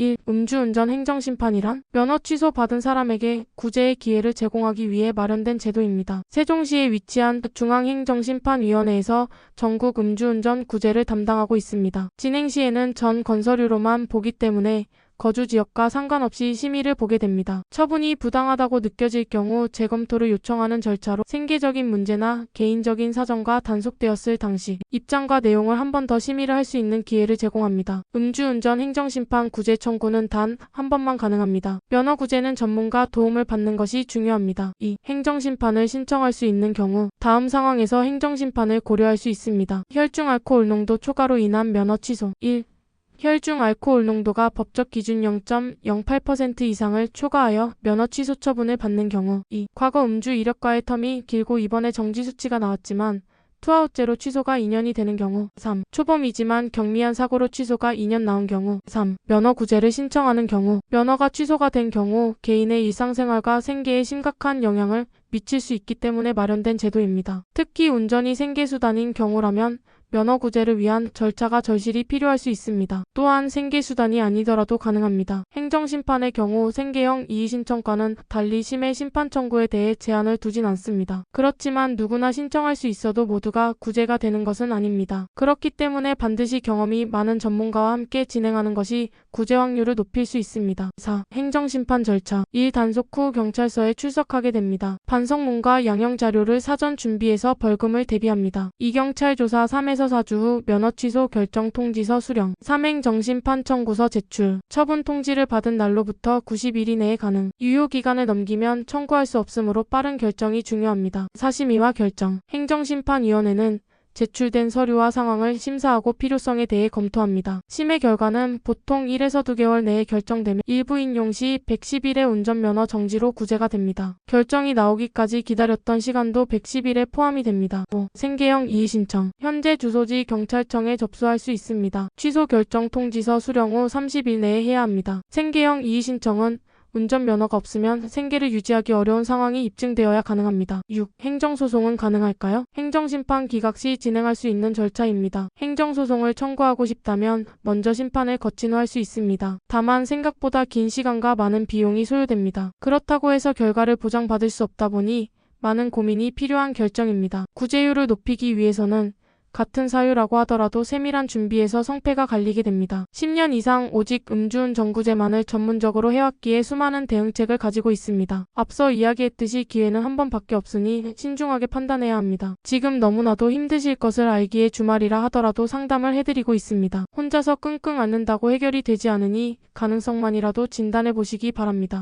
1. 음주운전 행정심판이란 면허 취소 받은 사람에게 구제의 기회를 제공하기 위해 마련된 제도입니다. 세종시에 위치한 중앙행정심판위원회에서 전국 음주운전 구제를 담당하고 있습니다. 진행 시에는 전 건설유로만 보기 때문에 거주 지역과 상관없이 심의를 보게 됩니다. 처분이 부당하다고 느껴질 경우 재검토를 요청하는 절차로 생계적인 문제나 개인적인 사정과 단속되었을 당시 입장과 내용을 한 번 더 심의를 할 수 있는 기회를 제공합니다. 음주운전 행정심판 구제 청구는 단 한 번만 가능합니다. 면허 구제는 전문가 도움을 받는 것이 중요합니다. 2. 행정심판을 신청할 수 있는 경우 다음 상황에서 행정심판을 고려할 수 있습니다. 혈중 알코올 농도 초과로 인한 면허 취소 1. 혈중 알코올 농도가 법적 기준 0.08% 이상을 초과하여 면허 취소 처분을 받는 경우 2. 과거 음주 이력과의 텀이 길고 이번에 정지 수치가 나왔지만 투아웃제로 취소가 2년이 되는 경우 3. 초범이지만 경미한 사고로 취소가 2년 나온 경우 3. 면허 구제를 신청하는 경우 면허가 취소가 된 경우 개인의 일상생활과 생계에 심각한 영향을 미칠 수 있기 때문에 마련된 제도입니다. 특히 운전이 생계수단인 경우라면 면허 구제를 위한 절차가 절실히 필요할 수 있습니다. 또한 생계 수단이 아니더라도 가능합니다. 행정 심판의 경우 생계형 이의 신청과는 달리 심해 심판 청구에 대해 제한을 두진 않습니다. 그렇지만 누구나 신청할 수 있어도 모두가 구제가 되는 것은 아닙니다. 그렇기 때문에 반드시 경험이 많은 전문가와 함께 진행하는 것이 구제 확률을 높일 수 있습니다. 4. 행정 심판 절차 1. 단속 후 경찰서에 출석하게 됩니다. 반성문과 양형 자료를 사전 준비해서 벌금을 대비합니다. 이경찰 조사 3에서 4주 후 면허 취소 결정 통지서 수령 3행 정심판 청구서 제출. 처분 통지를 받은 날로부터 90일 이내에 가능. 유효 기간을 넘기면 청구할 수 없으므로 빠른 결정이 중요합니다. 사심의와 결정. 행정심판위원회는 제출된 서류와 상황을 심사하고 필요성에 대해 검토합니다. 심의 결과는 보통 1에서 2개월 내에 결정되며 일부 인용 시 110일의 운전면허 정지로 구제가 됩니다. 결정이 나오기까지 기다렸던 시간도 110일에 포함이 됩니다. 5. 생계형 이의신청 현재 주소지 경찰청에 접수할 수 있습니다. 취소 결정 통지서 수령 후 30일 내에 해야 합니다. 생계형 이의신청은 운전면허가 없으면 생계를 유지하기 어려운 상황이 입증되어야 가능합니다. 6. 행정소송은 가능할까요? 행정심판 기각 시 진행할 수 있는 절차입니다. 행정소송을 청구하고 싶다면 먼저 심판을 거친 후 할 수 있습니다. 다만 생각보다 긴 시간과 많은 비용이 소요됩니다. 그렇다고 해서 결과를 보장받을 수 없다 보니 많은 고민이 필요한 결정입니다. 구제율을 높이기 위해서는 같은 사유라고 하더라도 세밀한 준비에서 성패가 갈리게 됩니다. 10년 이상 오직 음주운전 구제만을 전문적으로 해왔기에 수많은 대응책을 가지고 있습니다. 앞서 이야기했듯이 기회는 한 번밖에 없으니 신중하게 판단해야 합니다. 지금 너무나도 힘드실 것을 알기에 주말이라 하더라도 상담을 해드리고 있습니다. 혼자서 끙끙 앓는다고 해결이 되지 않으니 가능성만이라도 진단해 보시기 바랍니다.